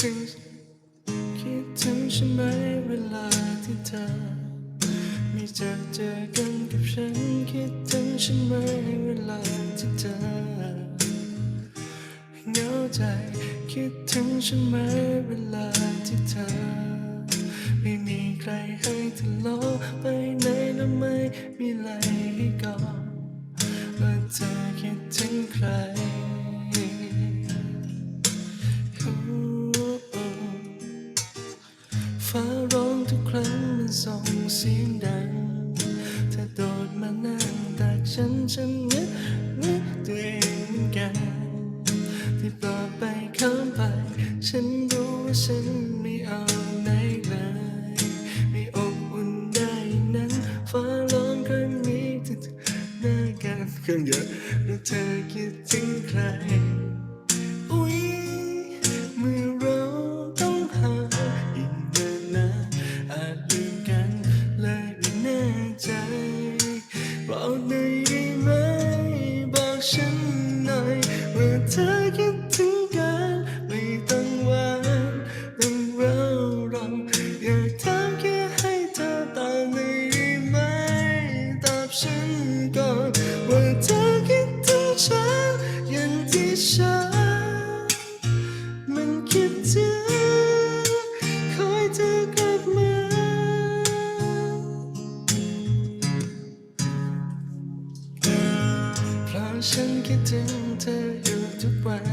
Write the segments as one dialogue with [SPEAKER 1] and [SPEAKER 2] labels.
[SPEAKER 1] ถึงคิดถึงฉันไหมเวลาที่เธอ ไมีเจอเจอกันกับฉันคิดถึงฉันไหมเวลาที่เธอเหงาใจคิดถึงฉันไหมเวลาที่เธอ ไม่มีใครให้ทะเลาะไปไหนแล้วไม่มีอะไรให้กอดว่าเธอคิดถึงใคร ฟ้าร้องทุกครั้งมันส่งเสียงดังเธอโดดมานั่งตักฉันฉันนึกนึกตัวเองเหมือนกัน ที่ปลอบไปข้ามไป ฉันรู้ว่าฉันไม่เอาไหนเลยไม่อบอุ่นได้นั้น ฟ้าร้องครั้งนี้ที่หน้ากันเครื่องเยอะแล้วเธอคิดถึงใคร ฉันหน่อยว่าเธอคิดถึงกันไม่ต้องหวานต้องเรารออยากถามแค่ให้เธอตอบหน่อยได้ไหมตอบฉันก่อน ฉันคิดถึงเธออยู่ทุกวัน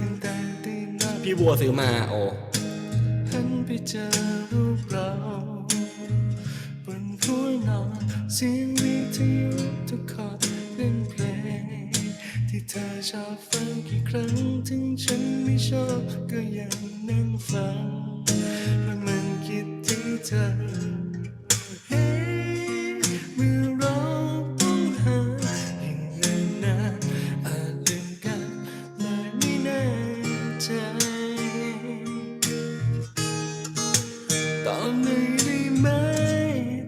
[SPEAKER 1] ตั้งแต่ตีนอน
[SPEAKER 2] พี่บัวซื้อมาโอ้
[SPEAKER 1] หันไปเจอรูปเราบนหัวนอนเสียงวิทยุทุกคอร์ดเป็นเพลง ที่เธอชอบฟังกี่ครั้งถึงฉันไม่ชอบก็ยังนั่งฟังเพราะมันคิดถึงเธอ ใจตอบหน่อยได้ไหม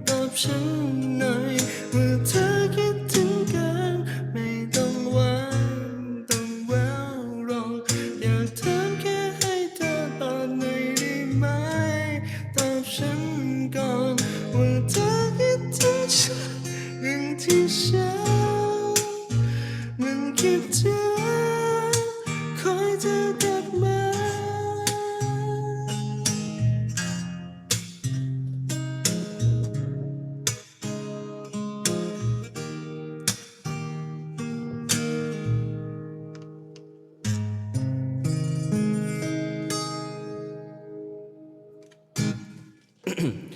[SPEAKER 1] ตอบฉันหน่อย